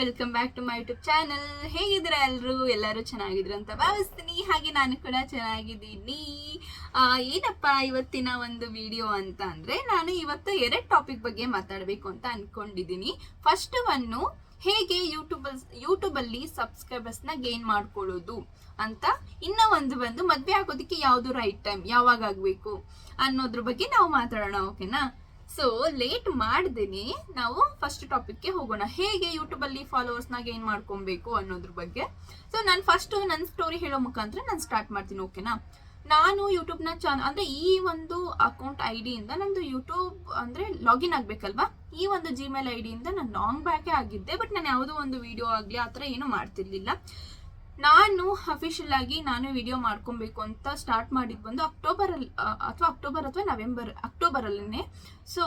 Welcome back to my YouTube channel ಹೇಗಿದ್ದೀರಾ ಎಲ್ಲರೂ ಎಲ್ಲರೂ ಚೆನ್ನಾಗಿದ್ರು ಅಂತ ಭಾವಿಸ್ತೀನಿ. ಹಾಗೆ ನಾನು ಕೂಡ ಚೆನ್ನಾಗಿದ್ದೀನಿ. ಏನಪ್ಪ ಇವತ್ತಿನ ಒಂದು ವಿಡಿಯೋ ಅಂತ ಅಂದ್ರೆ ನಾನು ಇವತ್ತು ಎರಡು ಟಾಪಿಕ್ ಬಗ್ಗೆ ಮಾತಾಡಬೇಕು ಅಂತ ಅನ್ಕೊಂಡಿದ್ದೀನಿ. ಫಸ್ಟ್ ಒನ್ನು ಹೇಗೆ ಯೂಟ್ಯೂಬ್ ಯೂಟ್ಯೂಬಲ್ಲಿ ಸಬ್ಸ್ಕ್ರೈಬರ್ಸ್ನ ಗೇನ್ ಮಾಡ್ಕೊಳ್ಳೋದು ಅಂತ. ಇನ್ನ ಒಂದು ಬಂದು ಮದ್ವೆ ಆಗೋದಕ್ಕೆ ಯಾವುದು ರೈಟ್ ಟೈಮ್ ಯಾವಾಗ ಆಗಬೇಕು ಅನ್ನೋದ್ರ ಬಗ್ಗೆ ನಾವು ಮಾತಾಡೋಣ ಓಕೆನಾ ಸೊ ಲೇಟ್ ಮಾಡ್ದೇನೆ ನಾವು ಫಸ್ಟ್ ಟಾಪಿಕ್ಗೆ ಹೋಗೋಣ. ಹೇಗೆ ಯೂಟ್ಯೂಬಲ್ಲಿ ಫಾಲೋವರ್ಸ್ನ ಗೇನ್ ಮಾಡ್ಕೊಬೇಕು ಅನ್ನೋದ್ರ ಬಗ್ಗೆ. ಸೊ ನಾನು ಫಸ್ಟ್ ನನ್ನ ಸ್ಟೋರಿ ಹೇಳೋ ಮುಖಾಂತರ ನಾನು ಸ್ಟಾರ್ಟ್ ಮಾಡ್ತೀನಿ ಓಕೆನಾ ನಾನು ಯೂಟ್ಯೂಬ್ನ ಚಾನ್ ಅಂದರೆ ಈ ಒಂದು ಅಕೌಂಟ್ ಐ ಡಿಯಿಂದ ನಂದು ಯೂಟ್ಯೂಬ್ ಅಂದರೆ ಲಾಗಿನ್ ಆಗಬೇಕಲ್ವಾ? ಈ ಒಂದು ಜಿಮೇಲ್ ಐ ಡಿಯಿಂದ ನಾನು ಲಾಂಗ್ ಬ್ಯಾಕೇ ಆಗಿದ್ದೆ ಬಟ್ ನಾನು ಯಾವುದೋ ಒಂದು ವಿಡಿಯೋ ಆಗಲಿ ಆ ಥರ ಏನೂ ಮಾಡ್ತಿರ್ಲಿಲ್ಲ. ನಾನು ಅಫಿಷಿಯಲ್ ಆಗಿ ನಾನು ವಿಡಿಯೋ ಮಾಡ್ಕೊಬೇಕು ಅಂತ ಸ್ಟಾರ್ಟ್ ಮಾಡಿದ್ದು ಬಂದು ಅಕ್ಟೋಬರಲ್ಲಿ ಅಥವಾ ಅಕ್ಟೋಬರ್ ಅಥವಾ ನವೆಂಬರ್ ಅಕ್ಟೋಬರಲ್ಲೇ ಸೊ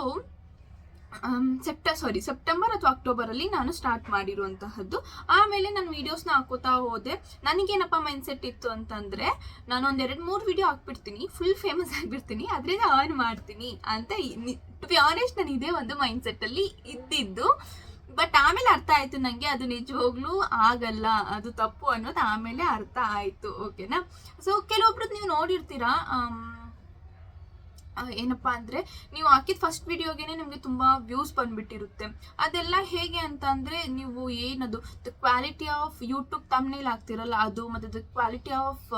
ಸೆಪ್ಟ ಸಾರಿ ಸೆಪ್ಟೆಂಬರ್ ಅಥವಾ ಅಕ್ಟೋಬರಲ್ಲಿ ನಾನು ಸ್ಟಾರ್ಟ್ ಮಾಡಿರುವಂತಹದ್ದು. ಆಮೇಲೆ ನಾನು ವೀಡಿಯೋಸ್ನ ಹಾಕೋತಾ ಹೋದೆ. ನನಗೇನಪ್ಪ ಮೈಂಡ್ಸೆಟ್ ಇತ್ತು ಅಂತಂದರೆ ನಾನು ಒಂದೆರಡು ಮೂರು ವಿಡಿಯೋ ಹಾಕ್ಬಿಡ್ತೀನಿ ಫುಲ್ ಫೇಮಸ್ ಆಗ್ಬಿಡ್ತೀನಿ, ಅದರಿಂದ ಅರ್ನ್ ಮಾಡ್ತೀನಿ ಅಂತ ಟು ಬಿ ಆನೆಸ್ಟ್ ನಾನು ಇದೇ ಒಂದು ಮೈಂಡ್ಸೆಟ್ಟಲ್ಲಿ ಇದ್ದಿದ್ದು. ಬಟ್ ಆಮೇಲೆ ಅರ್ಥ ಆಯ್ತು ನನಗೆ ಅದು ನಿಜವಾಗ್ಲೂ ಆಗಲ್ಲ, ಅದು ತಪ್ಪು ಅನ್ನೋದು ಆಮೇಲೆ ಅರ್ಥ ಆಯ್ತು ಓಕೆನಾ ಸೊ ಕೆಲವೊಬ್ರದ್ದು ನೀವು ನೋಡಿರ್ತೀರಾ ಏನಪ್ಪಾ ಅಂದ್ರೆ ನೀವು ಹಾಕಿದ ಫಸ್ಟ್ ವಿಡಿಯೋಗೇನೆ ನಿಮಗೆ ತುಂಬಾ ವ್ಯೂಸ್ ಬಂದ್ಬಿಟ್ಟಿರುತ್ತೆ. ಅದೆಲ್ಲ ಹೇಗೆ ಅಂತ ಅಂದರೆ ನೀವು ಏನದು ದ ಕ್ವಾಲಿಟಿ ಆಫ್ ಯೂಟ್ಯೂಬ್ ತಮ್ಮನೇಲಿ ಆಗ್ತಿರಲ್ಲ ಅದು, ಮತ್ತೆ ದ ಕ್ವಾಲಿಟಿ ಆಫ್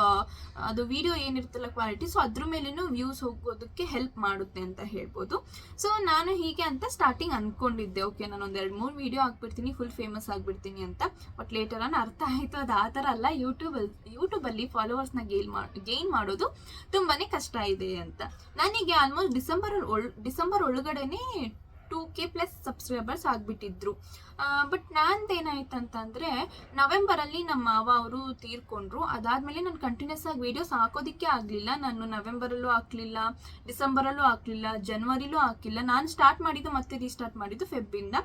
ಅದು ವಿಡಿಯೋ ಏನಿರುತ್ತಲ್ಲ ಕ್ವಾಲಿಟಿ ಸೊ ಅದ್ರ ಮೇಲೇನು ವ್ಯೂಸ್ ಹೋಗೋದಕ್ಕೆ ಹೆಲ್ಪ್ ಮಾಡುತ್ತೆ ಅಂತ ಹೇಳ್ಬೋದು. ಸೊ ನಾನು ಹೀಗೆ ಅಂತ ಸ್ಟಾರ್ಟಿಂಗ್ ಅನ್ಕೊಂಡಿದ್ದೆ. ಓಕೆ ನಾನು ಒಂದ್ ಎರಡು ಮೂರು ವಿಡಿಯೋ ಹಾಕ್ಬಿಡ್ತೀನಿ ಫುಲ್ ಫೇಮಸ್ ಆಗಿಬಿಡ್ತೀನಿ ಅಂತ. ಬಟ್ ಲೇಟರ್ ಆನ್ ಅರ್ಥ ಆಯ್ತು, ಅದು ಆ ಥರ ಅಲ್ಲ. ಯೂಟ್ಯೂಬಲ್ಲಿ ಯೂಟ್ಯೂಬಲ್ಲಿ ಫಾಲೋವರ್ಸ್ನ ಗೇನ್ ಮಾಡಿ ಗೇನ್ ಮಾಡೋದು ತುಂಬಾನೇ ಕಷ್ಟ ಇದೆ ಅಂತ. ನನಗೆ ಆಲ್ಮೋಸ್ಟ್ ಡಿಸೆಂಬರ್ ಡಿಸೆಂಬರ್ ಒಳಗಡೆನೆ ಟೂ ಕೆ ಪ್ಲಸ್ ಸಬ್ಸ್ಕ್ರೈಬರ್ಸ್ ಆಗಿಬಿಟ್ಟಿದ್ರು. ಬಟ್ ನಂದೇನಾಯ್ತು ಅಂತಂದರೆ, ನವೆಂಬರಲ್ಲಿ ನಮ್ಮ ಮಾವ ಅವರು ತೀರ್ಕೊಂಡ್ರು. ಅದಾದಮೇಲೆ ನಾನು ಕಂಟಿನ್ಯೂಸ್ ಆಗಿ ವೀಡಿಯೋಸ್ ಹಾಕೋದಕ್ಕೆ ಆಗಲಿಲ್ಲ. ನಾನು ನವೆಂಬರಲ್ಲೂ ಹಾಕಲಿಲ್ಲ, ಡಿಸೆಂಬರಲ್ಲೂ ಹಾಕಲಿಲ್ಲ ಜನವರಿಲೂ ಹಾಕಿಲ್ಲ ನಾನು ಸ್ಟಾರ್ಟ್ ಮಾಡಿದ್ದು ಮತ್ತೆ ರೀಸ್ಟಾರ್ಟ್ ಮಾಡಿದ್ದು ಫೆಬ್ಬಿಂದ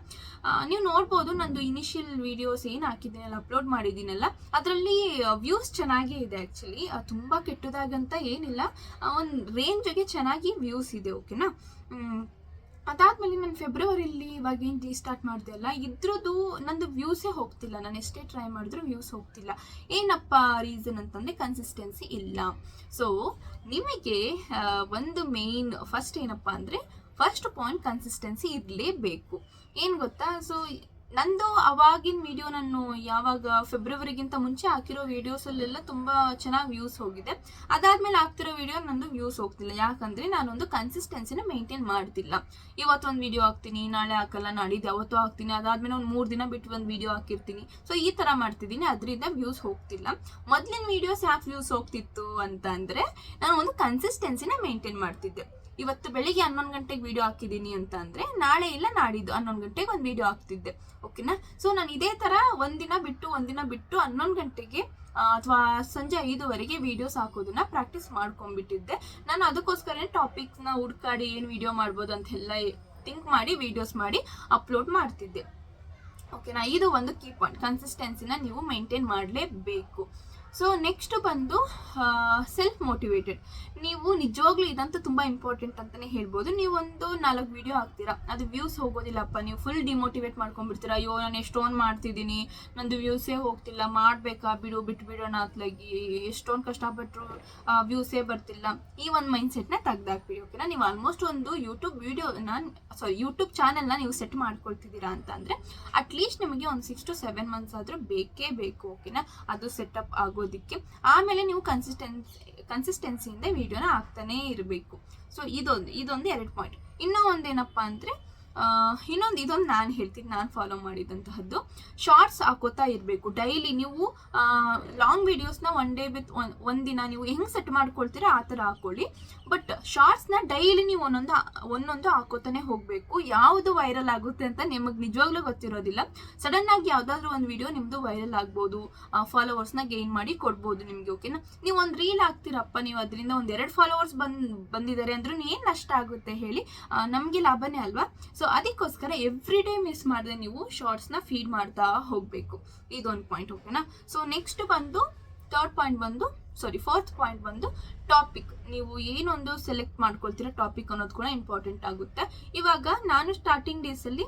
ನೀವು ನೋಡ್ಬೋದು ನಂದು ಇನಿಷಿಯಲ್ ವೀಡಿಯೋಸ್ ಏನು ಹಾಕಿದ್ದೀನಲ್ಲ ಅಪ್ಲೋಡ್ ಮಾಡಿದ್ದೀನಲ್ಲ, ಅದರಲ್ಲಿ ವ್ಯೂಸ್ ಚೆನ್ನಾಗೇ ಇದೆ ಆ್ಯಕ್ಚುಲಿ ತುಂಬ ಕೆಟ್ಟದಾಗಂತ ಏನಿಲ್ಲ. ಒಂದು ರೇಂಜ್ಗೆ ಚೆನ್ನಾಗಿ ವ್ಯೂಸ್ ಇದೆ ಓಕೆನಾ. ಅದಾದ್ಮೇಲೆ ನಾನು ಫೆಬ್ರವರಿಲಿ ಇವಾಗ ಏನು ರೀಸ್ಟಾರ್ಟ್ ಮಾಡಿದೆ ಅಲ್ಲ, ಇದ್ರದ್ದು ನಂದು ವ್ಯೂಸೇ ಹೋಗ್ತಿಲ್ಲ. ನಾನು ಎಷ್ಟೇ ಟ್ರೈ ಮಾಡಿದ್ರು ವ್ಯೂಸ್ ಹೋಗ್ತಿಲ್ಲ. ಏನಪ್ಪ ರೀಸನ್ ಅಂತಂದರೆ ಕನ್ಸಿಸ್ಟೆನ್ಸಿ ಇಲ್ಲ. ಸೊ ನಿಮಗೆ ಒಂದು ಮೇನ್ ಫಸ್ಟ್ ಏನಪ್ಪ ಅಂದರೆ ಫಸ್ಟ್ ಪಾಯಿಂಟ್ ಕನ್ಸಿಸ್ಟೆನ್ಸಿ ಇರಲೇಬೇಕು. ಏನು ಗೊತ್ತಾ? ಸೊ ನಂದು ಅವಾಗಿನ ವಿಡಿಯೋ ನಾನು ಯಾವಾಗ ಫೆಬ್ರವರಿಗಿಂತ ಮುಂಚೆ ಹಾಕಿರೋ ವಿಡಿಯೋಸಲ್ಲೆಲ್ಲ ತುಂಬ ಚೆನ್ನಾಗಿ ವ್ಯೂಸ್ ಹೋಗಿದೆ. ಅದಾದ್ಮೇಲೆ ಆಗ್ತಿರೋ ವಿಡಿಯೋ ನಂದು ವ್ಯೂಸ್ ಹೋಗ್ತಿಲ್ಲ. ಯಾಕಂದ್ರೆ ನಾನೊಂದು ಕನ್ಸಿಸ್ಟೆನ್ಸಿನ ಮೇಂಟೈನ್ ಮಾಡ್ತಿಲ್ಲ. ಇವತ್ತೊಂದು ವಿಡಿಯೋ ಹಾಕ್ತೀನಿ, ನಾಳೆ ಹಾಕಲ್ಲ ನಾಡಿದ್ದು ಯಾವತ್ತೂ ಹಾಕ್ತೀನಿ. ಅದಾದ್ಮೇಲೆ ಒಂದು ಮೂರು ದಿನ ಬಿಟ್ಟು ಒಂದು ವಿಡಿಯೋ ಹಾಕಿರ್ತೀನಿ. ಸೊ ಈ ಥರ ಮಾಡ್ತಿದ್ದೀನಿ. ಅದರಿಂದ ವ್ಯೂಸ್ ಹೋಗ್ತಿಲ್ಲ. ಮೊದಲಿನ ವಿಡಿಯೋಸ್ ಯಾಕೆ ವ್ಯೂಸ್ ಹೋಗ್ತಿತ್ತು ಅಂತ ಅಂದ್ರೆ ನಾನು ಒಂದು ಕನ್ಸಿಸ್ಟೆನ್ಸಿನ ಮೇಂಟೈನ್ ಮಾಡ್ತಿದ್ದೆ. ಇವತ್ತು ಬೆಳಿಗ್ಗೆ ಹನ್ನೊಂದು ಗಂಟೆಗೆ ವಿಡಿಯೋ ಹಾಕಿದ್ದೀನಿ ಅಂತ ಅಂದರೆ ನಾಳೆ ಇಲ್ಲ ನಾಡಿದ್ದು ಹನ್ನೊಂದು ಗಂಟೆಗೆ ಒಂದು ವಿಡಿಯೋ ಹಾಕ್ತಿದ್ದೆ. ಓಕೆನಾ ಸೊ ನಾನು ಇದೇ ಥರ ಒಂದಿನ ಬಿಟ್ಟು ಒಂದಿನ ಬಿಟ್ಟು ಹನ್ನೊಂದು ಗಂಟೆಗೆ ಅಥವಾ ಸಂಜೆ ಐದುವರೆಗೆ ವಿಡಿಯೋಸ್ ಹಾಕೋದನ್ನ ಪ್ರಾಕ್ಟೀಸ್ ಮಾಡ್ಕೊಂಡ್ಬಿಟ್ಟಿದ್ದೆ. ನಾನು ಅದಕ್ಕೋಸ್ಕರ ಟಾಪಿಕ್ಸ್ನ ಹುಡ್ಕಾಡಿ ಏನು ವಿಡಿಯೋ ಮಾಡ್ಬೋದು ಅಂತೆಲ್ಲ ಥಿಂಕ್ ಮಾಡಿ ವಿಡಿಯೋಸ್ ಮಾಡಿ ಅಪ್ಲೋಡ್ ಮಾಡ್ತಿದ್ದೆ. ಓಕೆನಾ ಇದು ಒಂದು ಕೀ ಪಾಯಿಂಟ್ ಕನ್ಸಿಸ್ಟೆನ್ಸಿನ ನೀವು ಮೇಂಟೈನ್ ಮಾಡಲೇಬೇಕು. ಸೊ ನೆಕ್ಸ್ಟ್ ಬಂದು ಸೆಲ್ಫ್ ಮೋಟಿವೇಟೆಡ್ ನೀವು ನಿಜವಾಗ್ಲೂ ಇದಂತೂ ತುಂಬ ಇಂಪಾರ್ಟೆಂಟ್ ಅಂತಲೇ ಹೇಳ್ಬೋದು. ನೀವು ಒಂದು ನಾಲ್ಕು ವಿಡಿಯೋ ಹಾಕ್ತೀರಾ? ಅದು ವ್ಯೂಸ್ ಹೋಗೋದಿಲ್ಲಪ್ಪ. ನೀವು ಫುಲ್ ಡಿಮೋಟಿವೇಟ್ ಮಾಡ್ಕೊಂಡ್ಬಿಡ್ತೀರಾ. ಅಯ್ಯೋ, ನಾನು ಎಷ್ಟೊಂದು ಮಾಡ್ತಿದ್ದೀನಿ. ನಂದು ವ್ಯೂಸೇ ಹೋಗ್ತಿಲ್ಲ. ಮಾಡಬೇಕಾ? ಬಿಡು ಬಿಟ್ಟು ಬಿಡೋಣ ಅತ್ಲಾಗಿ ಎಷ್ಟೊಂದು ಕಷ್ಟಪಟ್ಟರು ವ್ಯೂಸೇ ಬರ್ತಿಲ್ಲ. ಈ ಒಂದು ಮೈಂಡ್ ಸೆಟ್ನ ತೆಗ್ದಾಕ್ಬಿಡಿ ಓಕೆನಾ ನೀವು ಆಲ್ಮೋಸ್ಟ್ ಒಂದು ಯೂಟ್ಯೂಬ್ ವಿಡಿಯೋನ ಸಾರಿ ಯೂಟ್ಯೂಬ್ ಚಾನಲ್ನ ನೀವು ಸೆಟ್ ಮಾಡ್ಕೊಳ್ತಿದ್ದೀರಾ ಅಂತಂದರೆ ಅಟ್ಲೀಸ್ಟ್ ನಿಮಗೆ ಒಂದು ಸಿಕ್ಸ್ ಟು ಸೆವೆನ್ ಮಂತ್ಸ್ ಆದರೂ ಬೇಕೇ ಬೇಕು ಓಕೆನಾ ಅದು ಸೆಟಪ್ ಆಗೋದಕ್ಕೆ ಆಮೇಲೆ ನೀವು ಕನ್ಸಿಸ್ಟೆನ್ಸಿ ಕನ್ಸಿಸ್ಟೆನ್ಸಿಯಿಂದ ವಿಡಿಯೋನ ಹಾಕ್ತಾನೇ ಇರಬೇಕು. ಸೊ ಇದೊಂದು ಇದೊಂದು ಎರಡು ಪಾಯಿಂಟ್ ಇನ್ನೂ ಒಂದೇನಪ್ಪ ಅಂದರೆ ಇನ್ನೊಂದು ಇದೊಂದು ನಾನು ಹೇಳ್ತೀನಿ, ನಾನು ಫಾಲೋ ಮಾಡಿದಂತಹದ್ದು. ಶಾರ್ಟ್ಸ್ ಹಾಕೋತಾ ಇರಬೇಕು. ಡೈಲಿ ನೀವು ಲಾಂಗ್ ವಿಡಿಯೋಸ್ನ ಒನ್ ಡೇ ವಿತ್ ಒಂದಿನ ನೀವು ಹೆಂಗೆ ಸೆಟ್ ಮಾಡ್ಕೊಳ್ತೀರಾ ಆ ಥರ ಹಾಕೊಳ್ಳಿ. ಬಟ್ ಶಾರ್ಟ್ಸ್ನ ಡೈಲಿ ನೀವು ಒಂದೊಂದು ಒಂದೊಂದು ಹಾಕೋತಾನೆ ಹೋಗಬೇಕು. ಯಾವುದು ವೈರಲ್ ಆಗುತ್ತೆ ಅಂತ ನಿಮಗೆ ನಿಜವಾಗ್ಲೂ ಗೊತ್ತಿರೋದಿಲ್ಲ. ಸಡನ್ ಆಗಿ ಯಾವುದಾದ್ರೂ ಒಂದು ವಿಡಿಯೋ ನಿಮ್ಮದು ವೈರಲ್ ಆಗ್ಬೋದು. ಫಾಲೋವರ್ಸ್ನ ಗೇನ್ ಮಾಡಿ ಕೊಡ್ಬೋದು ನಿಮಗೆ ಓಕೆನಾ ನೀವು ಒಂದು ರೀಲ್ ಹಾಕ್ತೀರಪ್ಪ, ನೀವು ಅದರಿಂದ ಒಂದೆರಡು ಫಾಲೋವರ್ಸ್ ಬಂದ್, ಬಂದಿದ್ದಾರೆ ಅಂದ್ರೂ ಏನು ನಷ್ಟ ಆಗುತ್ತೆ ಹೇಳಿ? ನಮಗೆ ಲಾಭನೇ ಅಲ್ವಾ? ಸೊ ಅದಕ್ಕೋಸ್ಕರ ಎವ್ರಿ ಡೇ ಮಿಸ್ ಮಾಡದೆ ನೀವು ಶಾರ್ಟ್ಸ್ನ ಫೀಡ್ ಮಾಡ್ತಾ ಹೋಗಬೇಕು. ಇದೊಂದು ಪಾಯಿಂಟ್ ಓಕೆನಾ ಸೊ ನೆಕ್ಸ್ಟ್ ಬಂದು ಥರ್ಡ್ ಪಾಯಿಂಟ್ ಬಂದು ಸಾರಿ ಫೋರ್ತ್ ಪಾಯಿಂಟ್ ಬಂದು ಟಾಪಿಕ್ ನೀವು ಏನೊಂದು ಸೆಲೆಕ್ಟ್ ಮಾಡ್ಕೊಳ್ತೀರಾ ಟಾಪಿಕ್ ಅನ್ನೋದು ಕೂಡ ಇಂಪಾರ್ಟೆಂಟ್ ಆಗುತ್ತೆ. ಇವಾಗ ನಾನು ಸ್ಟಾರ್ಟಿಂಗ್ ಡೇಸಲ್ಲಿ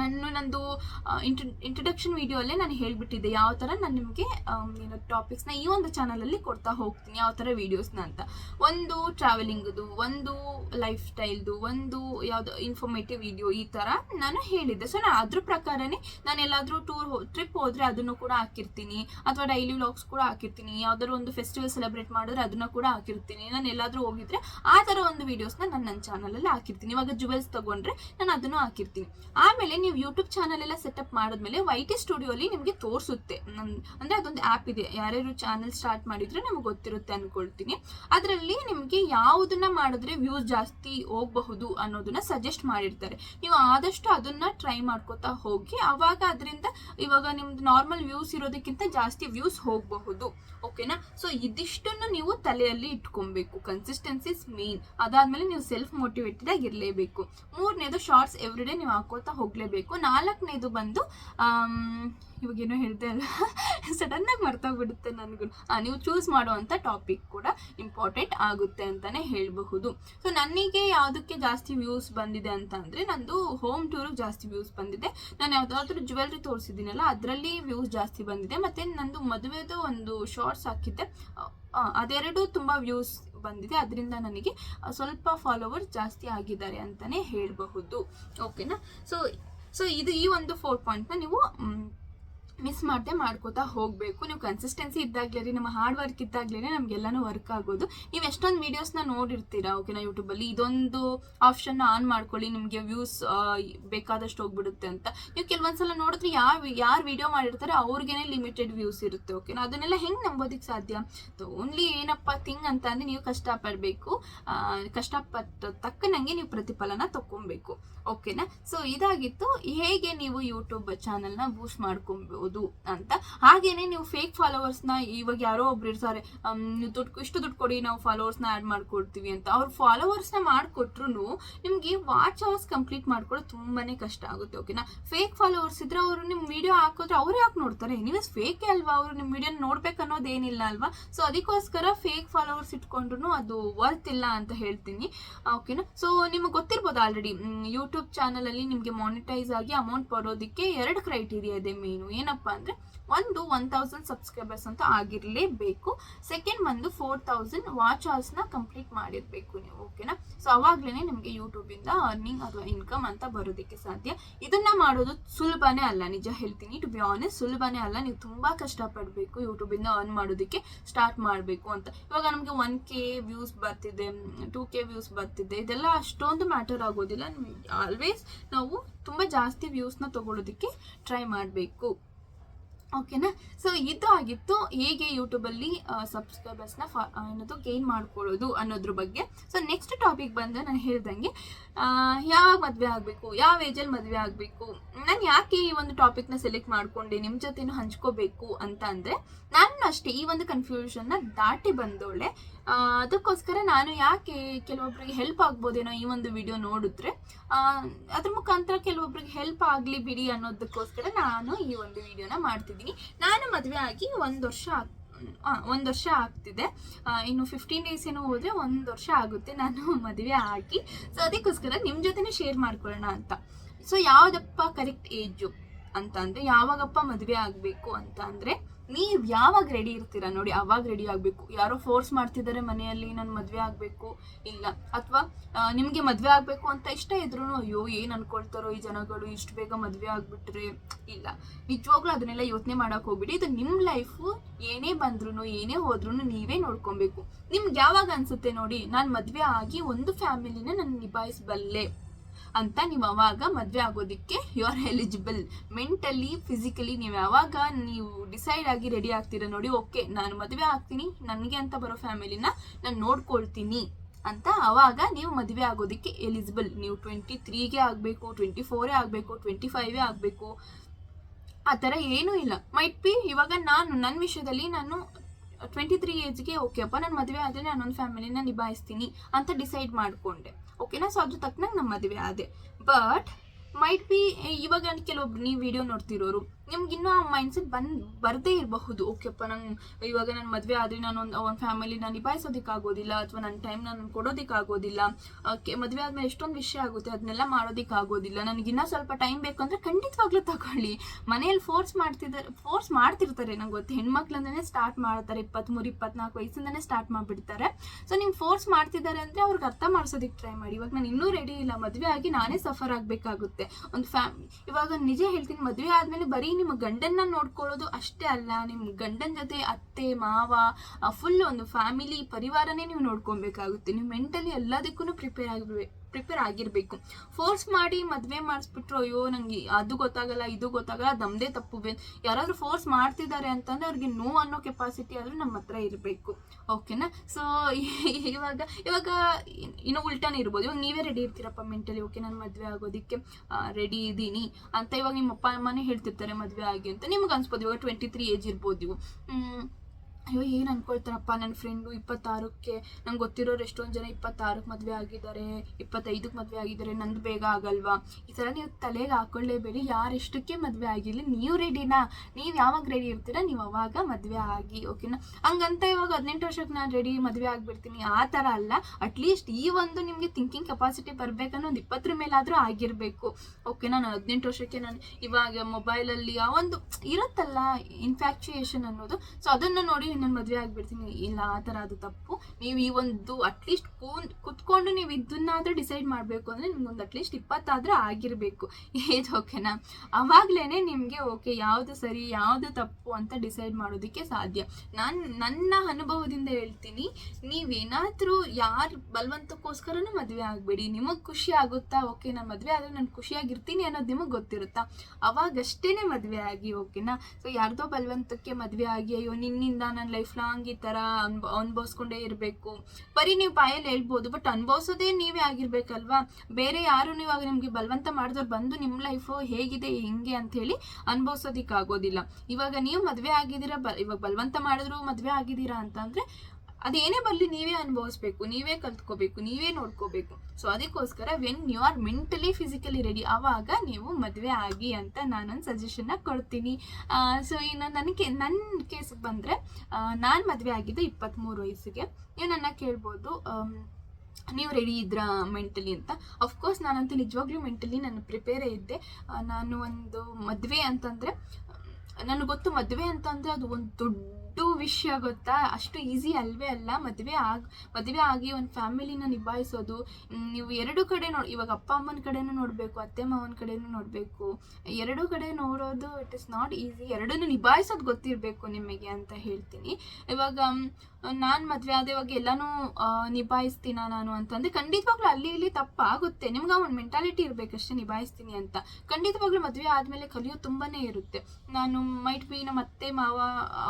ನಾನು ನಂದು ಇಂಟ್ರ ಇಂಟ್ರಡಕ್ಷನ್ ವಿಡಿಯೋಲ್ಲೇ ನಾನು ಹೇಳಿಬಿಟ್ಟಿದ್ದೆ ಯಾವ ಥರ ನಾನು ನಿಮಗೆ ಏನು ಟಾಪಿಕ್ಸ್ನ ಈ ಒಂದು ಚಾನಲಲ್ಲಿ ಕೊಡ್ತಾ ಹೋಗ್ತೀನಿ, ಯಾವ ಥರ ವೀಡಿಯೋಸ್ನ ಅಂತ. ಒಂದು ಟ್ರಾವೆಲಿಂಗ್ದು ಒಂದು ಲೈಫ್ ಸ್ಟೈಲ್ದು ಒಂದು ಯಾವುದು ಇನ್ಫಾರ್ಮೇಟಿವ್ ವಿಡಿಯೋ ಈ ಥರ ನಾನು ಹೇಳಿದ್ದೆ. ಸೊ ನಾನು ಅದ್ರ ಪ್ರಕಾರನೇ ನಾನು ಎಲ್ಲಾದರೂ ಟೂರ್ ಟ್ರಿಪ್ ಹೋದರೆ ಅದನ್ನು ಕೂಡ ಹಾಕಿರ್ತೀನಿ, ಅಥವಾ ಡೈಲಿ ವ್ಲಾಗ್ಸ್ ಕೂಡ ಹಾಕಿರ್ತೀನಿ, ಯಾವ್ದಾದ್ರು ಒಂದು ಫೆಸ್ಟಿವಲ್ ಸೆಲೆಬ್ರೇಟ್ ಮಾಡಿದ್ರೆ ಅದನ್ನ ಕೂಡ ಹಾಕಿರ್ತೀನಿ. ನಾನು ಎಲ್ಲಾದರೂ ಹೋಗಿದ್ರೆ ಆ ಥರ ಒಂದು ವೀಡಿಯೋಸ್ನ ನಾನು ನನ್ನ ಚಾನಲಲ್ಲಿ ಹಾಕಿರ್ತೀನಿ. ಇವಾಗ ಜುವೆಲ್ಸ್ ತಗೊಂಡ್ರೆ ನಾನು ಅದನ್ನು ಹಾಕಿರ್ತೀನಿ. ಆಮೇಲೆ ನೀವು ಯೂಟ್ಯೂಬ್ ಚಾನಲ್ ಎಲ್ಲ ಸೆಟಪ್ ಮಾಡಿದ್ಮೇಲೆ ವೈ ಟಿ ಸ್ಟುಡಿಯೋಲಿ ನಿಮಗೆ ತೋರಿಸುತ್ತೆ. ಅಂದರೆ ಅದೊಂದು ಆ್ಯಪ್ ಇದೆ. ಯಾರ್ಯಾರು ಚಾನಲ್ ಸ್ಟಾರ್ಟ್ ಮಾಡಿದ್ರೆ ನಮಗೆ ಗೊತ್ತಿರುತ್ತೆ ಅನ್ಕೊಳ್ತೀನಿ. ಅದರಲ್ಲಿ ನಿಮಗೆ ಯಾವುದನ್ನ ಮಾಡಿದ್ರೆ ವ್ಯೂಸ್ ಜಾಸ್ತಿ ಹೋಗಬಹುದು ಅನ್ನೋದನ್ನ ಸಜೆಸ್ಟ್ ಮಾಡಿರ್ತಾರೆ. ನೀವು ಆದಷ್ಟು ಅದನ್ನ ಟ್ರೈ ಮಾಡ್ಕೋತಾ ಹೋಗಿ, ಅವಾಗ ಅದರಿಂದ ಇವಾಗ ನಿಮ್ದು ನಾರ್ಮಲ್ ವ್ಯೂಸ್ ಇರೋದಕ್ಕಿಂತ ಜಾಸ್ತಿ ವ್ಯೂಸ್ ಹೋಗಬಹುದು. ಓಕೆನಾ ಸೊ ಇದಿಷ್ಟನ್ನು ನೀವು ತಲೆಯಲ್ಲಿ ಇಟ್ಕೊಬೇಕು. ಕನ್ಸಿಸ್ಟೆನ್ಸಿಸ್ ಮೇನ್ ಅದಾದ್ಮೇಲೆ ನೀವು ಸೆಲ್ಫ್ ಮೋಟಿವೇಟೆಡ್ ಆಗಿರಲೇಬೇಕು. ಮೂರನೇದು ಶಾರ್ಟ್ಸ್ ಎವ್ರಿಡೇ ನೀವು ಹಾಕೋತಾ ಹೋಗಲೇಬೇಕು. ನಾಲ್ಕನೇದು ಬಂದು ಇವಾಗೇನೋ ಹೇಳ್ತೇ ಅಲ್ಲ ಸಡನ್ನಾಗಿ ಮರ್ತೋಗ್ಬಿಡುತ್ತೆ ನನಗೂ. ನೀವು ಚೂಸ್ ಮಾಡುವಂಥ ಟಾಪಿಕ್ ಕೂಡ ಇಂಪಾರ್ಟೆಂಟ್ ಆಗುತ್ತೆ ಅಂತಲೇ ಹೇಳಬಹುದು. ಸೊ ನನಗೆ ಯಾವುದಕ್ಕೆ ಜಾಸ್ತಿ ವ್ಯೂಸ್ ಬಂದಿದೆ ಅಂತ ಅಂದರೆ, ನಂದು ಹೋಮ್ ಟೂರಿಗೆ ಜಾಸ್ತಿ ವ್ಯೂಸ್ ಬಂದಿದೆ. ನಾನು ಯಾವುದಾದ್ರೂ ಜ್ಯುವೆಲ್ರಿ ತೋರಿಸಿದ್ದೀನಲ್ಲ, ಅದರಲ್ಲಿ ವ್ಯೂಸ್ ಜಾಸ್ತಿ ಬಂದಿದೆ. ಮತ್ತು ನಂದು ಮದುವೆದು ಒಂದು ಶಾರ್ಟ್ಸ್ ಹಾಕಿದ್ದೆ. ಅದೆರಡು ತುಂಬ ವ್ಯೂಸ್ ಬಂದಿದೆ, ಅದರಿಂದ ನನಗೆ ಸ್ವಲ್ಪ ಫಾಲೋವರ್ ಜಾಸ್ತಿ ಆಗಿದ್ದಾರೆ ಅಂತಲೇ ಹೇಳಬಹುದು. ಓಕೆನಾ ಸೊ ಸೊ ಇದು ಈ ಒಂದು ಫೋರ್ ಪಾಯಿಂಟ್ನ ನೀವು ಮಿಸ್ ಮಾಡದೆ ಮಾಡ್ಕೋತಾ ಹೋಗಬೇಕು. ನೀವು ಕನ್ಸಿಸ್ಟೆನ್ಸಿ ಇದ್ದಾಗಲೇ ನಮ್ಮ ಹಾರ್ಡ್ ವರ್ಕ್ ಇದ್ದಾಗಲೇ ನಮಗೆಲ್ಲನೂ ವರ್ಕ್ ಆಗೋದು. ನೀವು ಎಷ್ಟೊಂದು ವೀಡಿಯೋಸ್ನ ನೋಡಿರ್ತೀರಾ? ಓಕೆನಾ ಯೂಟ್ಯೂಬಲ್ಲಿ ಇದೊಂದು ಆಪ್ಷನ್ನ ಆನ್ ಮಾಡ್ಕೊಳ್ಳಿ, ನಿಮಗೆ ವ್ಯೂಸ್ ಬೇಕಾದಷ್ಟು ಹೋಗ್ಬಿಡುತ್ತೆ ಅಂತ. ನೀವು ಕೆಲವೊಂದ್ಸಲ ನೋಡಿದ್ರೆ ಯಾವ, ಯಾರು ವಿಡಿಯೋ ಮಾಡಿರ್ತಾರೆ ಅವ್ರಿಗೇನೆ ಲಿಮಿಟೆಡ್ ವ್ಯೂಸ್ ಇರುತ್ತೆ ಓಕೆನಾ ಅದನ್ನೆಲ್ಲ ಹೆಂಗೆ ನಂಬೋದಕ್ಕೆ ಸಾಧ್ಯ? ಓನ್ಲಿ ಏನಪ್ಪ ಥಿಂಗ್ ಅಂತ ಅಂದರೆ ನೀವು ಕಷ್ಟಪಡಬೇಕು. ಕಷ್ಟಪಟ್ಟ ತಕ್ಕನಂಗೆ ನೀವು ಪ್ರತಿಫಲನ ತಗೊಬೇಕು ಓಕೆನಾ ಸೊ ಇದಾಗಿತ್ತು. ಹೇಗೆ ನೀವು ಯೂಟ್ಯೂಬ್ ಚಾನಲ್ನ ಬೂಸ್ಟ್ ಮಾಡ್ಕೊಬೋದು ಅಂತ. ಹಾಗೇನೆ ನೀವು ಫೇಕ್ ಫಾಲೋವರ್ಸ್ನ ಇವಾಗ ಯಾರೋ ಒಬ್ರು ಇರ್ತಾರೆ ದುಡ್ಡು, ಇಷ್ಟು ದುಡ್ಡು ಕೊಡಿ, ನಾವು ಫಾಲೋವರ್ಸ್ನ ಆ್ಯಡ್ ಮಾಡ್ಕೊಡ್ತೀವಿ ಅಂತ. ಅವ್ರು ಫಾಲೋವರ್ಸ್ನ ಮಾಡಿಕೊಟ್ರು ನಿಮಗೆ ವಾಚ್ ಅವರ್ಸ್ ಕಂಪ್ಲೀಟ್ ಮಾಡ್ಕೊಳ್ಳೋದು ತುಂಬಾನೇ ಕಷ್ಟ ಆಗುತ್ತೆ ಓಕೆನಾ ಫೇಕ್ ಫಾಲೋವರ್ಸ್ ಇದ್ರೆ ಅವರು ನಿಮ್ಮ ವಿಡಿಯೋ ಹಾಕಿದ್ರೆ ಅವ್ರು ಯಾಕೆ ನೋಡ್ತಾರೆ? ನೀವು ಫೇಕ್ ಅಲ್ವಾ? ಅವರು ನಿಮ್ಮ ವಿಡಿಯೋ ನೋಡ್ಬೇಕು ಅನ್ನೋದೇನಿಲ್ಲ ಅಲ್ವಾ? ಸೊ ಅದಕ್ಕೋಸ್ಕರ ಫೇಕ್ ಫಾಲೋವರ್ಸ್ ಇಟ್ಕೊಂಡ್ರು ಅದು ವರ್ತ್ ಇಲ್ಲ ಅಂತ ಹೇಳ್ತೀನಿ ಓಕೆನಾ ಸೊ ನಿಮಗೆ ಗೊತ್ತಿರ್ಬೋದು ಆಲ್ರೆಡಿ ಯೂಟ್ಯೂಬ್ ಚಾನಲಲ್ಲಿ ನಿಮಗೆ ಮಾನಿಟೈಸ್ ಆಗಿ ಅಮೌಂಟ್ ಬರೋದಕ್ಕೆ ಎರಡು ಕ್ರೈಟೀರಿಯಾ ಇದೆ ಮೇನು ಏನಪ್ಪ ಅಂದರೆ ಒಂದು ಒನ್ ತೌಸಂಡ್ ಸಬ್ಸ್ಕ್ರೈಬರ್ಸ್ ಅಂತ ಆಗಿರಲೇಬೇಕು. ಸೆಕೆಂಡ್ ಬಂದು ಫೋರ್ ತೌಸಂಡ್ ವಾಚ್ ಅವರ್ಸ್ನ ಕಂಪ್ಲೀಟ್ ಮಾಡಿರಬೇಕು ನೀವು ಓಕೆನಾ ಸೊ ಅವಾಗಲೇ ನಿಮಗೆ ಯೂಟ್ಯೂಬಿಂದ ಅರ್ನಿಂಗ್ ಅಥವಾ ಇನ್ಕಮ್ ಅಂತ ಬರೋದಕ್ಕೆ ಸಾಧ್ಯ. ಇದನ್ನ ಮಾಡೋದು ಸುಲಭನೇ ಅಲ್ಲ, ನಿಜ ಹೇಳ್ತೀನಿ. ಟು ಬಿ ಆನೆಸ್ಟ್ ಸುಲಭನೇ ಅಲ್ಲ. ನೀವು ತುಂಬ ಕಷ್ಟಪಡಬೇಕು ಯೂಟ್ಯೂಬಿಂದ ಅರ್ನ್ ಮಾಡೋದಕ್ಕೆ ಸ್ಟಾರ್ಟ್ ಮಾಡಬೇಕು ಅಂತ. ಇವಾಗ ನಮಗೆ ಒನ್ ಕೆ ವ್ಯೂಸ್ ಬರ್ತಿದೆ ಟೂ ಕೆ ವ್ಯೂಸ್ ಬರ್ತಿದೆ, ಇದೆಲ್ಲ ಅಷ್ಟೊಂದು ಮ್ಯಾಟರ್ ಆಗೋದಿಲ್ಲ. ಆಲ್ವೇಸ್ ನಾವು ತುಂಬ ಜಾಸ್ತಿ ವ್ಯೂಸ್ನ ತೊಗೊಳೋದಕ್ಕೆ ಟ್ರೈ ಮಾಡಬೇಕು. ಓಕೆನಾ? ಸೊ ಇದು ಆಗಿತ್ತು. ಹೇಗೆ ಯೂಟ್ಯೂಬಲ್ಲಿ ಸಬ್ಸ್ಕ್ರೈಬರ್ಸ್ನ ಫಾ ಏನದು ಗೇನ್ ಮಾಡ್ಕೊಳ್ಳೋದು ಅನ್ನೋದ್ರ ಬಗ್ಗೆ. ಸೊ ನೆಕ್ಸ್ಟ್ ಟಾಪಿಕ್ ಬಂದು ನಾನು ಹೇಳ್ದಂಗೆ ಯಾವಾಗ ಮದುವೆ ಆಗಬೇಕು, ಯಾವ ಏಜಲ್ಲಿ ಮದುವೆ ಆಗಬೇಕು, ನಾನು ಯಾಕೆ ಈ ಒಂದು ಟಾಪಿಕ್ನ ಸೆಲೆಕ್ಟ್ ಮಾಡ್ಕೊಂಡೆ ನಿಮ್ಮ ಜೊತೆನೂ ಹಂಚ್ಕೋಬೇಕು ಅಂತ ಅಂದರೆ ನಾನು ಅಷ್ಟೇ ಈ ಒಂದು ಕನ್ಫ್ಯೂಷನ್ನ ದಾಟಿ ಬಂದೋಳೆ ಅದಕ್ಕೋಸ್ಕರ ನಾನು ಯಾಕೆ ಕೆಲವೊಬ್ಬರಿಗೆ ಹೆಲ್ಪ್ ಆಗ್ಬೋದೇನೋ ಈ ಒಂದು ವಿಡಿಯೋ ನೋಡಿದ್ರೆ ಅದ್ರ ಮುಖಾಂತರ ಕೆಲವೊಬ್ರಿಗೆ ಹೆಲ್ಪ್ ಆಗಲಿ ಬಿಡಿ ಅನ್ನೋದಕ್ಕೋಸ್ಕರ ನಾನು ಈ ಒಂದು ವಿಡಿಯೋನ ಮಾಡ್ತಿದ್ದೀನಿ. ನಾನು ಮದುವೆ ಆಗಿ ಒಂದು ವರ್ಷ ಒಂದು ವರ್ಷ ಆಗ್ತಿದೆ. ಇನ್ನು ಫಿಫ್ಟೀನ್ ಡೇಸ್ ಏನೋ ಹೋದರೆ ಒಂದು ವರ್ಷ ಆಗುತ್ತೆ ನಾನು ಮದುವೆ ಆಗಿ. ಸೊ ಅದಕ್ಕೋಸ್ಕರ ನಿಮ್ಮ ಜೊತೆನೇ ಶೇರ್ ಮಾಡ್ಕೊಳ್ಳೋಣ ಅಂತ. ಸೊ ಯಾವುದಪ್ಪ ಕರೆಕ್ಟ್ ಏಜು ಅಂತ ಯಾವಾಗಪ್ಪ ಮದುವೆ ಆಗಬೇಕು ಅಂತ ಅಂದರೆ, ನೀವು ಯಾವಾಗ ರೆಡಿ ಇರ್ತೀರಾ ನೋಡಿ, ಅವಾಗ ರೆಡಿ ಆಗಬೇಕು. ಯಾರೋ ಫೋರ್ಸ್ ಮಾಡ್ತಿದ್ದಾರೆ ಮನೆಯಲ್ಲಿ, ನಾನು ಮದುವೆ ಆಗಬೇಕು. ಇಲ್ಲ. ಅಥವಾ ನಿಮಗೆ ಮದುವೆ ಆಗಬೇಕು ಅಂತ ಇಷ್ಟ ಇದ್ರೂ ಅಯ್ಯೋ, ಏನು ಅನ್ಕೊಳ್ತಾರೋ ಈ ಜನಗಳು, ಇಷ್ಟು ಬೇಗ ಮದುವೆ ಆಗ್ಬಿಟ್ರೆ. ಇಲ್ಲ. ನಿಜವಾಗ್ಲೂ ಅದನ್ನೆಲ್ಲ ಯೋಚನೆ ಮಾಡೋಕೆ ಹೋಗ್ಬಿಡಿ. ಇದು ನಿಮ್ಮ ಲೈಫು ಏನೇ ಬಂದ್ರೂ ಏನೇ ಹೋದ್ರೂ ನೀವೇ ನೋಡ್ಕೊಬೇಕು. ನಿಮ್ಗೆ ಯಾವಾಗ ಅನ್ಸುತ್ತೆ ನೋಡಿ, ನಾನು ಮದುವೆ ಆಗಿ ಒಂದು ಫ್ಯಾಮಿಲಿನ ನಾನು ನಿಭಾಯಿಸಬಲ್ಲೆ. ಅಂತ ನೀವು ಅವಾಗ ಮದುವೆ ಆಗೋದಕ್ಕೆ you are eligible mentally physically ನೀವು ಯಾವಾಗ ನೀವು ಡಿಸೈಡ್ ಆಗಿ ರೆಡಿ ಆಗ್ತೀರಾ ನೋಡಿ ಓಕೆ ನಾನು ಮದುವೆ ಆಗ್ತೀನಿ, ನನಗೆ ಅಂತ ಬರೋ ಫ್ಯಾಮಿಲಿನ ನಾನು ನೋಡ್ಕೊಳ್ತೀನಿ ಅಂತ ಅವಾಗ ನೀವು ಮದುವೆ ಆಗೋದಕ್ಕೆ ಎಲಿಜಿಬಲ್ ನೀವು ಟ್ವೆಂಟಿ ತ್ರೀಗೆ ಆಗಬೇಕು ಟ್ವೆಂಟಿ ಫೋರೇ ಆಗಬೇಕು ಟ್ವೆಂಟಿ ಫೈವೇ ಆಗಬೇಕು. ಆ ಥರ ಏನೂ ಇಲ್ಲ. ಮೈಟ್ ಬಿ ಇವಾಗ ನಾನು ನನ್ನ ವಿಷಯದಲ್ಲಿ ನಾನು ಟ್ವೆಂಟಿ ತ್ರೀ ಏಜ್ಗೆ ಓಕೆ ಅಪ್ಪ, ನಾನು ಮದುವೆ ಆದರೆ ನಾನೊಂದು ಫ್ಯಾಮಿಲಿನ ನಿಭಾಯಿಸ್ತೀನಿ ಅಂತ ಡಿಸೈಡ್ ಮಾಡಿಕೊಂಡೆ. ಓಕೆನಾ ಸೊ ಅದ್ರ ತಕ್ಕನಾಗ ನಮ್ಮ ಮದುವೆ ಆದೆ. ಬಟ್ ಮೈಟ್ ಬಿ ಇವಾಗ ಕೆಲವೊಬ್ರು, ನೀವು ವಿಡಿಯೋ ನೋಡ್ತಿರೋರು. ನಿಮ್ಗೆ ಇನ್ನೂ ಆ ಮೈಂಡ್ಸೆಟ್ ಬಂದ್, ಬರದೇ ಇರಬಹುದು. ಓಕೆಪ್ಪ ನಂಗೆ ಇವಾಗ ನನ್ನ ಮದುವೆ ಆದರೆ ನಾನು ಒಂದು ಒಂದು ಫ್ಯಾಮಿಲಿ ನಾನು ನಿಭಾಯಿಸೋದಕ್ಕಾಗೋದಿಲ್ಲ ಅಥವಾ ನನ್ನ ಟೈಮ್ ನಾನು ಕೊಡೋದಕ್ಕಾಗೋದಿಲ್ಲ ಓಕೆ ಮದುವೆ ಆದಮೇಲೆ ಎಷ್ಟೊಂದು ವಿಷಯ ಆಗುತ್ತೆ ಅದನ್ನೆಲ್ಲ ಮಾಡೋದಕ್ಕಾಗೋದಿಲ್ಲ ನನಗೆ ಇನ್ನೂ ಸ್ವಲ್ಪ ಟೈಮ್ ಬೇಕು ಅಂದರೆ ಖಂಡಿತವಾಗ್ಲೂ ತಗೊಳ್ಳಿ. ಮನೆಯಲ್ಲಿ ಫೋರ್ಸ್ ಮಾಡ್ತಿದ್ದಾರೆ ಫೋರ್ಸ್ ಮಾಡ್ತಿರ್ತಾರೆ ನಂಗೆ ಗೊತ್ತು. ಹೆಣ್ಮಕ್ಳಂದೇ ಸ್ಟಾರ್ಟ್ ಮಾಡ್ತಾರೆ ಇಪ್ಪತ್ತ್ಮೂರು ಇಪ್ಪತ್ನಾಲ್ಕು ವಯಸ್ಸಿಂದನೇ ಸ್ಟಾರ್ಟ್ ಮಾಡಿಬಿಡ್ತಾರೆ. ಸೊ ನಿಮ್ಗೆ ಫೋರ್ಸ್ ಮಾಡ್ತಿದ್ದಾರೆ ಅಂದರೆ ಅವ್ರಿಗೆ ಅರ್ಥ ಮಾಡಿಸೋದಕ್ಕೆ ಟ್ರೈ ಮಾಡಿ. ಇವಾಗ ನಾನು ಇನ್ನೂ ರೆಡಿ ಇಲ್ಲ, ಮದುವೆ ಆಗಿ ನಾನೇ ಸಫರ್ ಆಗಬೇಕಾಗುತ್ತೆ. ಒಂದು ಫ್ಯಾಮ್ ಇವಾಗ ನಿಜ ಹೇಳ್ತೀನಿ, ಮದುವೆ ಆದಮೇಲೆ ಬರೀ ನಿಮ್ಮ ಗಂಡನ್ನ ನೋಡ್ಕೊಳ್ಳೋದು ಅಷ್ಟೇ ಅಲ್ಲ ನಿಮ್ಮ ಗಂಡನ ಜೊತೆ ಅತ್ತೆ, ಮಾವ ಫುಲ್ ಒಂದು ಫ್ಯಾಮಿಲಿ ಪರಿವಾರನೇ ನೀವು ನೋಡ್ಕೊಬೇಕಾಗುತ್ತೆ ನೀವು ಮೆಂಟಲಿ ಎಲ್ಲದಕ್ಕೂ ಪ್ರಿಪೇರ್ ಆಗಿರ್ಬೇಕು. ಪ್ರಿಪೇರ್ ಆಗಿರಬೇಕು. ಫೋರ್ಸ್ ಮಾಡಿ ಮದುವೆ ಮಾಡಿಸ್ಬಿಟ್ರು, ಅಯ್ಯೋ, ನಂಗೆ ಅದು ಗೊತ್ತಾಗಲ್ಲ, ಇದು ಗೊತ್ತಾಗಲ್ಲ ನಮ್ಮದೇ ತಪ್ಪು ಯಾರಾದ್ರೂ ಫೋರ್ಸ್ ಮಾಡ್ತಿದ್ದಾರೆ ಅಂತಂದ್ರೆ ಅವ್ರಿಗೆ ನೋ ಅನ್ನೋ ಕೆಪಾಸಿಟಿ ಆದರೂ ನಮ್ಮ ಹತ್ರ ಇರಬೇಕು. ಓಕೆನಾ ಸೊ ಇವಾಗ ಇವಾಗ ಇನ್ನೂ ಉಲ್ಟಾನೇ ಇರ್ಬೋದು. ಇವಾಗ ನೀವೇ ರೆಡಿ ಇರ್ತೀರಪ್ಪ ಮೆಂಟಲಿ ಓಕೆ ನಾನು ಮದುವೆ ಆಗೋದಕ್ಕೆ ರೆಡಿ ಇದ್ದೀನಿ ಅಂತ ಇವಾಗ ನಿಮ್ಮ ಅಪ್ಪ ಅಮ್ಮನೇ ಹೇಳ್ತಿರ್ತಾರೆ ಮದುವೆ ಆಗಿ ಅಂತ. ನಿಮ್ಗೆ ಅನ್ಸ್ಬೋದು, ಇವಾಗ ಟ್ವೆಂಟಿ ತ್ರೀ ಏಜ್ ಇರ್ಬೋದು ನೀವು. ಅಯ್ಯೋ, ಏನು ಅನ್ಕೊಳ್ತಾರಪ್ಪ ನನ್ನ ಫ್ರೆಂಡು ಇಪ್ಪತ್ತಾರಕ್ಕೆ? ನಂಗೆ ಗೊತ್ತಿರೋರು ಎಷ್ಟೊಂದು ಜನ ಇಪ್ಪತ್ತಾರಕ್ಕೆ ಮದುವೆ ಆಗಿದ್ದಾರೆ ಇಪ್ಪತ್ತೈದಕ್ಕೆ ಮದುವೆ ಆಗಿದ್ದಾರೆ, ನಂದು ಬೇಗ ಆಗಲ್ವಾ? ಈ ಥರ ನೀವು ತಲೆಗೆ ಹಾಕೊಳ್ಳೇಬೇಡಿ ಯಾರೆಷ್ಟಕ್ಕೆ ಮದುವೆ ಆಗಿರಲಿ, ನೀವು ರೆಡಿನಾ ನೀವು ಯಾವಾಗ ರೆಡಿ ಇರ್ತೀರ, ನೀವು ಅವಾಗ ಮದುವೆ ಆಗಿ ಓಕೆನಾ ಹಂಗಂತ ಇವಾಗ ಹದಿನೆಂಟು ವರ್ಷಕ್ಕೆ ನಾನು ರೆಡಿ ಮದುವೆ ಆಗಿಬಿಡ್ತೀನಿ, ಆ ಥರ ಅಲ್ಲ. ಅಟ್ಲೀಸ್ಟ್ ಈ ಒಂದು ನಿಮಗೆ ಥಿಂಕಿಂಗ್ ಕೆಪಾಸಿಟಿ ಬರಬೇಕನ್ನೋ ಒಂದು ಇಪ್ಪತ್ತರ ಮೇಲಾದರೂ ಆಗಿರಬೇಕು ಓಕೆನಾ ನಾನು ಹದಿನೆಂಟು ವರ್ಷಕ್ಕೆ ನಾನು ಇವಾಗ ಮೊಬೈಲಲ್ಲಿ ಆ ಒಂದು ಇರುತ್ತಲ್ಲ ಇನ್ಫ್ಯಾಕ್ಚುಯೇಷನ್ ಅನ್ನೋದು. ಸೊ ಅದನ್ನು ನೋಡಿ ನಾನು ಮದುವೆ ಆಗಿಬಿಡ್ತೀನಿ. ಇಲ್ಲ, ಆ ಥರ ಅದು ತಪ್ಪು. ನೀವು ಈ ಒಂದು ಅಟ್ಲೀಸ್ಟ್ ಕೂನ್, ಕುತ್ಕೊಂಡು ನೀವು ಇದನ್ನಾದರೂ ಡಿಸೈಡ್ ಮಾಡಬೇಕು ಅಂದರೆ ನಿಮ್ಗೊಂದು ಅಟ್ಲೀಸ್ಟ್ ಇಪ್ಪತ್ತಾದರೂ ಆಗಿರಬೇಕು. ಏಜ್ ಓಕೆನಾ ಅವಾಗಲೇ ನಿಮಗೆ ಓಕೆ ಯಾವುದು ಸರಿ, ಯಾವುದು ತಪ್ಪು ಅಂತ ಡಿಸೈಡ್ ಮಾಡೋದಕ್ಕೆ ಸಾಧ್ಯ. ನಾನು, ನನ್ನ ಅನುಭವದಿಂದ ಹೇಳ್ತೀನಿ, ನೀವೇನಾದರೂ ಯಾರು ಬಲವಂತಕ್ಕೋಸ್ಕರನೂ ಮದುವೆ ಆಗಬೇಡಿ. ನಿಮಗೆ ಖುಷಿ ಆಗುತ್ತಾ? ಓಕೆ ನಾನು ಮದುವೆ ಆದರೆ ನಾನು ಖುಷಿಯಾಗಿರ್ತೀನಿ ಅನ್ನೋದು ನಿಮಗೆ ಗೊತ್ತಿರುತ್ತಾ? ಅವಾಗಷ್ಟೇ ಮದುವೆ ಆಗಿ ಓಕೆನಾ ಸೊ ಯಾರ್ದೋ ಬಲವಂತಕ್ಕೆ ಮದುವೆ ಆಗಿ, ಅಯ್ಯೋ, ನಿನ್ನಿಂದ ನನ್ನ ಲೈಫ್ ಲಾಂಗ್ ಈ ಥರ ಅನ್ಭ ಅನುಭವಿಸ್ಕೊಂಡೇ ಇರಬೇಕು. ಬರೀ ನೀವು ಬಾಯಲ್ಲಿ ಹೇಳ್ಬೋದು ಬಟ್ ಅನುಭವಿಸೋದೇ ನೀವೇ ಆಗಿರ್ಬೇಕಲ್ವಾ? ಬೇರೆ ಯಾರು ಇವಾಗ ನಿಮಗೆ ಬಲವಂತ ಮಾಡಿದವ್ರು ಬಂದು ನಿಮ್ಮ ಲೈಫು ಹೇಗಿದೆ, ಹೆಂಗೆ ಅಂತ ಹೇಳಿ ಅನುಭವಿಸೋದಕ್ಕಾಗೋದಿಲ್ಲ. ಇವಾಗ ನೀವು ಮದುವೆ ಆಗಿದ್ದೀರಾ, ಬ, ಇವಾಗ ಬಲವಂತ ಮಾಡಿದ್ರು ಮದುವೆ ಆಗಿದ್ದೀರಾ ಅಂತಂದರೆ ಅದೇನೇ ಬರಲಿ ನೀವೇ ಅನುಭವಿಸ್ಬೇಕು, ನೀವೇ ಕಲ್ತ್ಕೋಬೇಕು, ನೀವೇ ನೋಡ್ಕೋಬೇಕು. ಸೊ ಅದಕ್ಕೋಸ್ಕರ when you are mentally physically ready ಆವಾಗ ನೀವು ಮದುವೆ ಆಗಿ ಅಂತ ನಾನೊಂದು ಸಜೆಷನ್ನ ಕೊಡ್ತೀನಿ. ಸೊ ಇನ್ನು ನನಗೆ ನನ್ನ ಕೇಸಿಗೆ ಬಂದರೆ ನಾನು ಮದುವೆ ಆಗಿದ್ದು ಇಪ್ಪತ್ತ್ಮೂರು ವಯಸ್ಸಿಗೆ, ನೀವು ನನ್ನ ಕೇಳ್ಬೋದು ನೀವು ರೆಡಿ ಇದ್ರಾ ಮೆಂಟಲಿ ಅಂತ. ಅಫ್ಕೋರ್ಸ್ ನಾನಂತೂ ನಿಜವಾಗ್ಲೂ ಮೆಂಟಲಿ ನಾನು ಪ್ರಿಪೇರೇ ಇದ್ದೆ. ನಾನು ಒಂದು ಮದುವೆ ಅಂತಂದರೆ, ನನಗೆ ಗೊತ್ತು ಮದುವೆ ಅಂತಂದರೆ ಅದು ಒಂದು ದೊಡ್ಡ ವಿಷಯ ಗೊತ್ತಾ ಅಷ್ಟು ಈಸಿ ಅಲ್ವೇ ಅಲ್ಲ? ಮದುವೆ ಆಗ, ಮದುವೆ ಆಗಿ ಒಂದು ಫ್ಯಾಮಿಲಿನ ನಿಭಾಯಿಸೋದು. ನೀವು ಎರಡು ಕಡೆ ನೋಡಿ ಇವಾಗ ಅಪ್ಪ ಅಮ್ಮನ ಕಡೆನೂ ನೋಡಬೇಕು, ಅತ್ತೆ ಮಾವನ ಕಡೆನೂ ನೋಡಬೇಕು. ಎರಡು ಕಡೆ ನೋಡೋದು ಇಟ್ ಇಸ್ ನಾಟ್ ಈಸಿ ಎರಡನ್ನೂ ನಿಭಾಯಿಸೋದು ಗೊತ್ತಿರಬೇಕು ನಿಮಗೆ ಅಂತ ಹೇಳ್ತೀನಿ. ಇವಾಗ ನಾನು ಮದುವೆ ಆದ ಇವಾಗ ಎಲ್ಲನೂ ನಿಭಾಯಿಸ್ತೀನ ನಾನು ಅಂತಂದರೆ ಖಂಡಿತವಾಗ್ಲೂ ಅಲ್ಲಿ ಇಲ್ಲಿ ತಪ್ಪಾಗುತ್ತೆ. ನಿಮ್ಗೆ ಆ ಒಂದು ಮೆಂಟಾಲಿಟಿ ಇರಬೇಕಷ್ಟೇ ನಿಭಾಯಿಸ್ತೀನಿ ಅಂತ. ಖಂಡಿತವಾಗ್ಲೂ ಮದುವೆ ಆದಮೇಲೆ ಕಲಿಯೋದು ತುಂಬಾ ಇರುತ್ತೆ. ನಾನು ಮೈಟ್ ಬಿ ನಮ್ಮ ಅತ್ತೆ, ಮಾವ,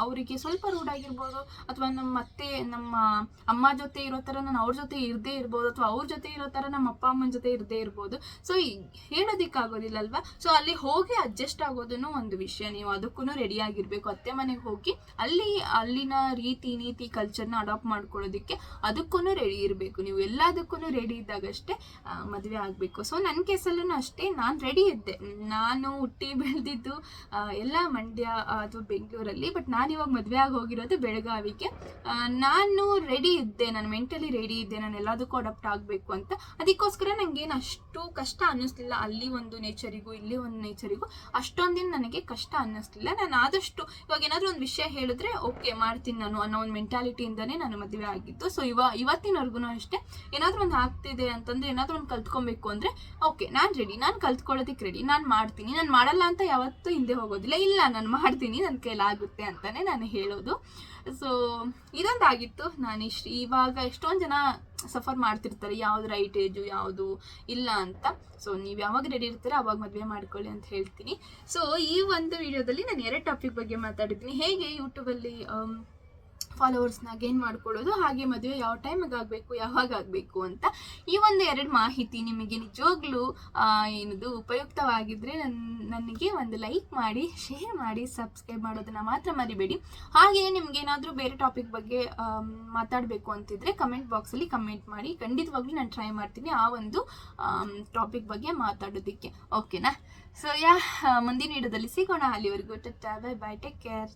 ಅವರಿಗೆ ಸ್ವಲ್ಪ ರೂಢ್ ಆಗಿರ್ಬೋದು, ಅಥವಾ ನಮ್ಮ ಅತ್ತೆ, ನಮ್ಮ ಅಮ್ಮ ಜೊತೆ ಇರೋ ಥರ ನಾನು ಅವ್ರ ಜೊತೆ ಇರದೇ ಇರ್ಬೋದು, ಅಥವಾ ಅವ್ರ ಜೊತೆ ಇರೋ ಥರ ನಮ್ಮ ಅಪ್ಪ, ಅಮ್ಮನ ಜೊತೆ ಇರದೇ ಇರ್ಬೋದು. ಸೊ ಹೇಳೋದಕ್ಕಾಗೋದಿಲ್ಲ ಅಲ್ವಾ? ಸೊ ಅಲ್ಲಿ ಹೋಗಿ ಅಡ್ಜಸ್ಟ್ ಆಗೋದನ್ನು ಒಂದು ವಿಷಯ. ನೀವು ಅದಕ್ಕೂ ರೆಡಿ ಆಗಿರಬೇಕು. ಅತ್ತೆ ಮನೆಗೆ ಹೋಗಿ ಅಲ್ಲಿ, ಅಲ್ಲಿನ ರೀತಿ ನೀತಿ ಕಲ್ಚರ್ನ ಅಡಾಪ್ಟ್ ಮಾಡ್ಕೊಳ್ಳೋದಕ್ಕೆ ಅದಕ್ಕೂ ರೆಡಿ ಇರಬೇಕು. ನೀವು ಎಲ್ಲದಕ್ಕೂ ರೆಡಿ ಇದ್ದಾಗಷ್ಟೇ ಮದುವೆ ಆಗಬೇಕು. ಸೊ ನನ್ನ ಕೇಸಲ್ಲೂ ಅಷ್ಟೇ, ನಾನು ರೆಡಿ ಇದ್ದೆ. ನಾನು ಹುಟ್ಟಿ ಬೆಳೆದಿದ್ದು ಎಲ್ಲ ಮಂಡ್ಯ ಅಥವಾ ಬೆಂಗಳೂರಲ್ಲಿ ಬಟ್ ನಾನು ಇವಾಗ ಮದುವೆ ಆಗಿ ಹೋಗಿರೋದು ಬೆಳಗಾವಿಗೆ. ನಾನು ರೆಡಿ ಇದ್ದೆ, ನಾನು ಮೆಂಟಲಿ ರೆಡಿ ಇದ್ದೆ, ನಾನು ಎಲ್ಲದಕ್ಕೂ ಅಡಾಪ್ಟ್ ಆಗಬೇಕು ಅಂತ. ಅದಕ್ಕೋಸ್ಕರ ನನಗೇನು ಅಷ್ಟು ಕಷ್ಟ ಅನ್ನಿಸ್ಲಿಲ್ಲ. ಅಲ್ಲಿ ಒಂದು ನೇಚರಿಗೂ ಇಲ್ಲಿ ಒಂದು ನೇಚರಿಗೂ ಅಷ್ಟೊಂದಿನ ನನಗೆ ಕಷ್ಟ ಅನ್ನಿಸ್ಲಿಲ್ಲ. ನಾನು ಆದಷ್ಟು ಇವಾಗ ಏನಾದರೂ ಒಂದು ವಿಷಯ ಹೇಳಿದ್ರೆ ಓಕೆ ಮಾಡ್ತೀನಿ ನಾನು ಅನ್ನೋ ಒಂದು ಮೆಂಟಾಲಿಟಿಯಿಂದನೇ ನಾನು ಮದುವೆ ಆಗಿದ್ದು. ಸೊ ಇವ, ಇವತ್ತಿನವರೆಗೂ ಅಷ್ಟೇ. ಏನಾದರೂ ಒಂದು ಆಗ್ತಿದೆ ಅಂತಂದರೆ, ಏನಾದರೂ ಒಂದು ಕಲ್ತ್ಕೊಬೇಕು ಅಂದರೆ ಓಕೆ ನಾನು ರೆಡಿ ನಾನು ಕಲ್ತ್ಕೊಳ್ಳೋದಕ್ಕೆ ರೆಡಿ ನಾನು ಮಾಡ್ತೀನಿ. ನಾನು ಮಾಡಲ್ಲ ಅಂತ ಯಾವತ್ತೂ ಹಿಂದೆ ಹೋಗೋದಿಲ್ಲ. ಇಲ್ಲ, ನಾನು ಮಾಡ್ತೀನಿ ನನ್ನ ಕೈಲಾಗುತ್ತೆ ಅಂತಲೇ ನಾನು ಹೇಳೋದು. ಸೊ ಇದೊಂದಾಗಿತ್ತು ನಾನು ಇಷ್ಟು ಇವಾಗ ಎಷ್ಟೊಂದು ಜನ ಸಫರ್ ಮಾಡ್ತಿರ್ತಾರೆ. ಯಾವ್ದು ರೈಟ್ ಏಜು ಯಾವುದು ಇಲ್ಲ ಅಂತ. ಸೊ ನೀವು ಯಾವಾಗ ರೆಡಿ ಇರ್ತೀರೋ ಅವಾಗ ಮದುವೆ ಮಾಡ್ಕೊಳ್ಳಿ ಅಂತ ಹೇಳ್ತೀನಿ. ಸೊ ಈ ಒಂದು ವಿಡಿಯೋದಲ್ಲಿ ನಾನು ಎರಡು ಟಾಪಿಕ್ ಬಗ್ಗೆ ಮಾತಾಡಿದ್ದೀನಿ. ಹೇಗೆ ಯೂಟ್ಯೂಬಲ್ಲಿ ಫಾಲೋವರ್ಸ್ನ ಗೇನ್ ಮಾಡ್ಕೊಳ್ಳೋದು, ಹಾಗೆ ಮದುವೆ ಯಾವ ಟೈಮಿಗೆ ಆಗಬೇಕು, ಯಾವಾಗ ಆಗಬೇಕು ಅಂತ ಈ ಒಂದು ಎರಡು ಮಾಹಿತಿ ನಿಮಗೆ ನಿಜವಾಗ್ಲೂ ಏನದು ಉಪಯುಕ್ತವಾಗಿದ್ದರೆ ನನ್ನ ನನಗೆ ಒಂದು ಲೈಕ್ ಮಾಡಿ ಶೇರ್ ಮಾಡಿ ಸಬ್ಸ್ಕ್ರೈಬ್ ಮಾಡೋದನ್ನು ಮಾತ್ರ ಮರಿಬೇಡಿ. ಹಾಗೆಯೇ ನಿಮ್ಗೆ ಏನಾದರೂ ಬೇರೆ ಟಾಪಿಕ್ ಬಗ್ಗೆ ಮಾತಾಡಬೇಕು ಅಂತಿದ್ರೆ ಕಮೆಂಟ್ ಬಾಕ್ಸಲ್ಲಿ ಕಮೆಂಟ್ ಮಾಡಿ. ಖಂಡಿತವಾಗ್ಲೂ ನಾನು ಟ್ರೈ ಮಾಡ್ತೀನಿ ಆ ಒಂದು ಟಾಪಿಕ್ ಬಗ್ಗೆ ಮಾತಾಡೋದಕ್ಕೆ. ಓಕೆನಾ ಸೊ ಯಾ ಮುಂದಿನ ವಿಡಿಯೋದಲ್ಲಿ ಸಿಗೋಣ. ಅಲ್ಲಿವರೆಗೂ ಬೈ ಬೈ ಟೇಕ್ ಕೇರ್